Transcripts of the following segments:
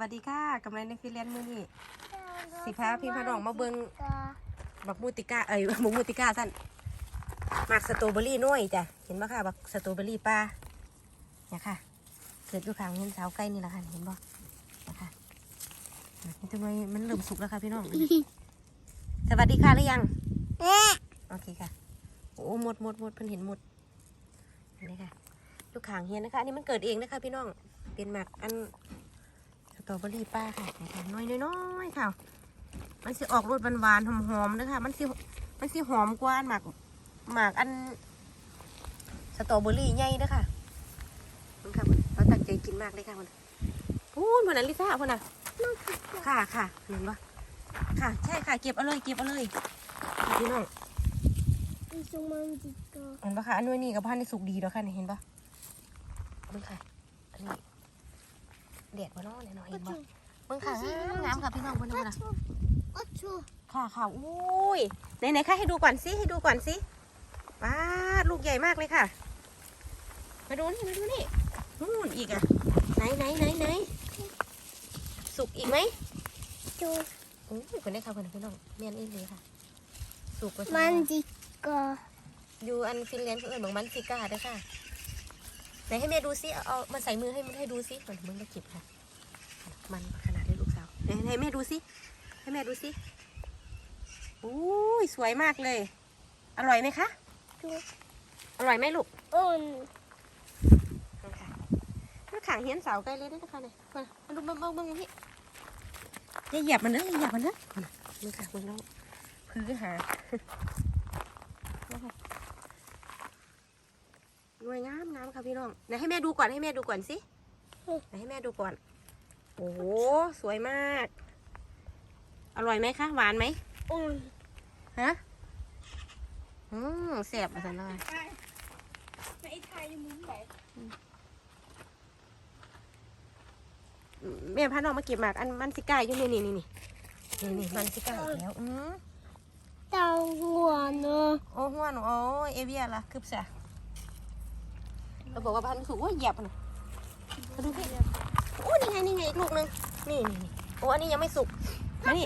วัสดีค่ะกำลังในฟิแลนซ์มือนี่สิพาพี่พาน้องมาเบิ่งบักมูติก้าเอ้ยบักมูติก้าสั้นหมากสตรอเบอรี่น้อยจ้ะเห็นปะค่ะบักสตรอเบอรี่ป้าเนี่ยค่ะเกิดอยู่ข้างเห็นเสาใกล้นี่แหละค่ะเห็นบ่นะคะนี่ทำไมมันเริ่มสุกแล้วค่ะพี่น้องสวัสดีค่ะหรือยังโอเคค่ะโอ้หมดหมดหมดเพิ่นเห็นหมดอันนี้ค่ะลูกขางเฮียนนะคะอันนี้มันเกิดเองนะคะพี่น้องเป็นหมากอันส ตรอเบอรี่ป้าค่ะนี่ค่ะน้อยน้อยๆค่ะ มันสิออกรสหวานๆหอมๆนะคะ มันสิมันสิหอมกว่าอันหมากหมากอันสตรอเบอรี่ใหญ่เด้อค่ะมันค่ะเราตั้งใจกินมากเลยค่ะมันพูดมันนั้นลิซ่าพูดน่ะค่ะค่ะเห็นปะค่ะ ใช่ค่ะ เก็บเอาเลยเก็บเอาเลยพี่น้อง Isso maldito. เห็นปะคะอันนู้นนี่กับพันในสุกดีแล้วค่ะนี่เห็นปะเบิ่งค่ะอันนี้ เด็ดวะเนาะเนี่ยเนาะเห็นปะเบิ่งค่ะงามๆค่ะพี่น้องเบิ่งดูนะ Ocho. ค่ะค่ะอุ้ยไหนไหนค่ะให้ดูก่อนสิให้ดูก่อนสิป้าดลูกใหญ่มากเลยค่ะ มาดูนี่มาดูนี่นู่นอีกอะไหนไหนไหนไหนสุกอีกไหม Ocho. โอ้ยคนได้ค่ะคนพี่น้องเมียนอีเลยค่ะ สุกกว่า Mandica. อยู่อันฟินแลนด์เขาเอ่ยบอกมันซิก้าเด้อค่ะไห นให้แม่ดูซิเอามาใส่มือให้มันให้ดูซิก่อนมึงจะเก็บค่ะ มันขนาดได้ลูกสาวไหนให้แม่ดูซิให้แม่ดูซิอุ้ยสวยมากเลย อร่อยไหมคะอร่อยไหมลูก Un. ค่ะมาขังเฮียนเสาใกล้เลยนะคะเนี่ยมาดูมามามาพี่อย่าเหยียบมันนะอย่าเหยียบมันนะมามือค่ะมือน้องพื้นหา หน่วยงามงามค่ะพี่น้องไหนให้แม่ดูก่อนให้แม่ดูก่อนสิไหนให้แม่ดูก่อน โอ้โหสวยมาก อร่อยไหมคะหวานไหม Un. ฮะอืมแสบมาสันเลยไอ้ไทยมุ้งไหนแม่พาน้องมาเก็บหมากอันมันสิก้าอยู่นี่นี่นี่นี่นี่นี่มันสิก้าอีกแล้วอืมเต่าหัวเนอะโอ้หัวหนูโอ้ยเอเวียล่ะคืบซะ เราบอกว่าพันธุ์สูงว่าเหยียบนะมาดูพี่โอ้นี่ไงนี่ไงอีกลูกหนึงนี่นี่นี่โอ้อันนี้ยังไม่สุกมานี่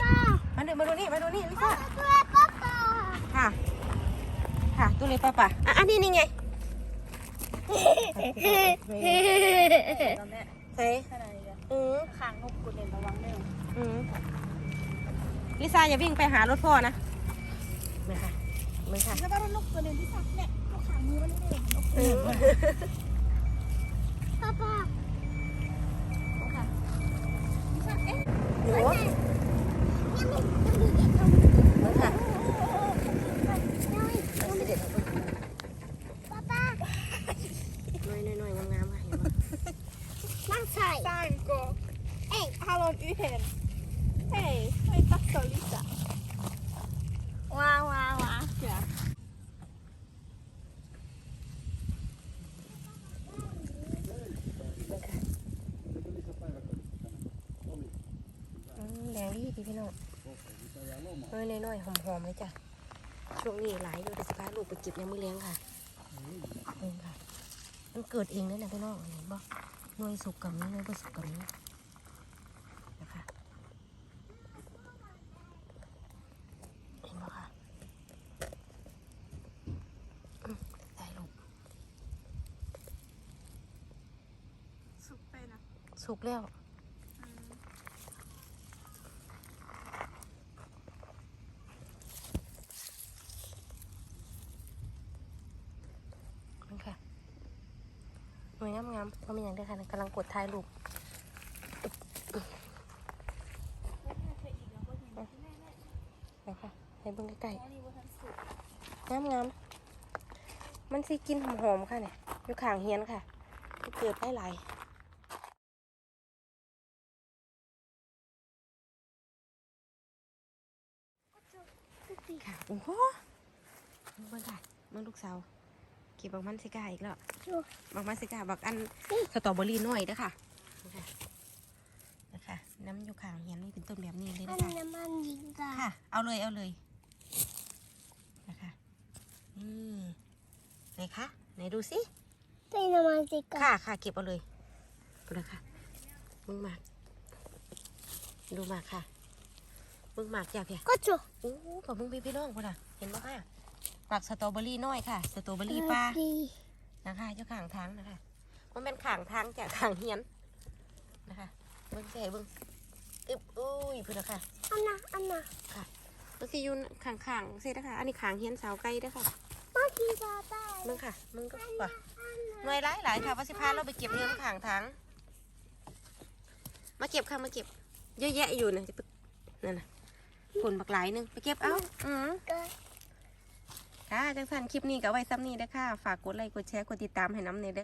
มาดูมาดูนี่มาดูนี่ลิซ่าตัวป้าป้าค่ะค่ะตัวเล็กป้าป่ะอะอันนี้นี่ไงตอนแรกใส่ขนาดนี้เลยอืมข้างนกกูเด่นระวังเด้ออืมลิซ่าอย่าวิ่งไปหารถพ่อนะมาค่ะมาค่ะแล้วก็นกตัวหนึงที่สักเนี่ย นกขางมือมันนี่เลยนกอืมป้าป้าค่ะสักเอ๊ะโอ้ยังไม่ยังมีเด็กเอามาค่ะยังไม่เอาสิเด็ดป้าป้าน้อยน้อยๆงามๆค่ะเห็นไหมนั่งใส่ Sanko. เอ้ย Hallon yhden. Hei, hei tässä on lisää. ว้าวว้าวว้าว Ja. อืมแดงดี พี่พี่น้องเอ้ยน้อยๆหอมๆเลยจ้ะ ช่วงนี้หลายอยู่แต่สิพาลูกไปเก็บยังไม่เลี้ยงค่ะเองค่ะ มันเกิดเองนั่นนะพี่น้องเห็นบ่หน่วยสุกกับนี้หน่วยผสุกกับนี้นะคะเห็นบ่ค่ะอืมได้ลูก Suppena. สุกแล้ว นี่ค่ะหน่วย งามงามเพราะมีอย่างเดียวค่ะกำลังกดท้ายลูกนะคะให้เบิ่งใกล้ๆงามงามมันสิกินหอมๆค่ะเนี่ยอยู่ข้างเฮียนค่ะเกิดได้หลายค่ะโอ้โหเบิ่งค่ะเบิ่งลูกสาว เก็บบักมันสิกาอีกแล้วบักมันสิกาบักอันสตรอเบอรี่น้อยเด้อค่ะนะคะนะคะน้ำอยู่ข้างเฮียนนี่เป็นต้นแบบนี้เลยอันนะคะน้ำมันยิงกาค่ะ เอาเลยเอาเลยนะคะนี่ไหนคะไหนดูสิเป็นน้ำมันสิกาค่ะค่ะเก็บเอาเลยเอาเลยค่ะมึงมาดูหมากค่ะเบิ่งหมากจ้ะเพี่ยก็จุโอ้ขอบเบิ่งพี่พี่น้องพุ่นน่ะเห็นบ่ค่ะ หมากสตรอเบอรี่น้อยค่ะ สตรอเบอรี่ป้าดีนะคะเจ้าข่างทางนะคะมันเป็นข่างทางจากข่างเฮียนนะคะเบิ้งแก่เบิ้งอึบอุ้ยเพื่อนนะคะอันน่ะอันน่ะมันสิอยูนข่างข่างๆสินะคะ อันนี้ข่างเฮียนสาวไก่เด้อค่ะเมื่อกี้ตาได้มึงค่ะมึงก็ป่ะหน่วยหลายหลายๆค่ะว่าสิพาเราไปเก็บเงินข่างทางมาเก็บค่ะมาเก็บ เยอะแยะอยู่นะจะไปนั่นน่ะผลบักหลายหนึงไปเก็บเอ้าอือก็ ค่ะจังสันคลิปนี้ก็ไว้ซ้ำนี้เด้อค่ะฝากกดไลค์กดแชร์กดติดตามให้น้ำเนยเด้อ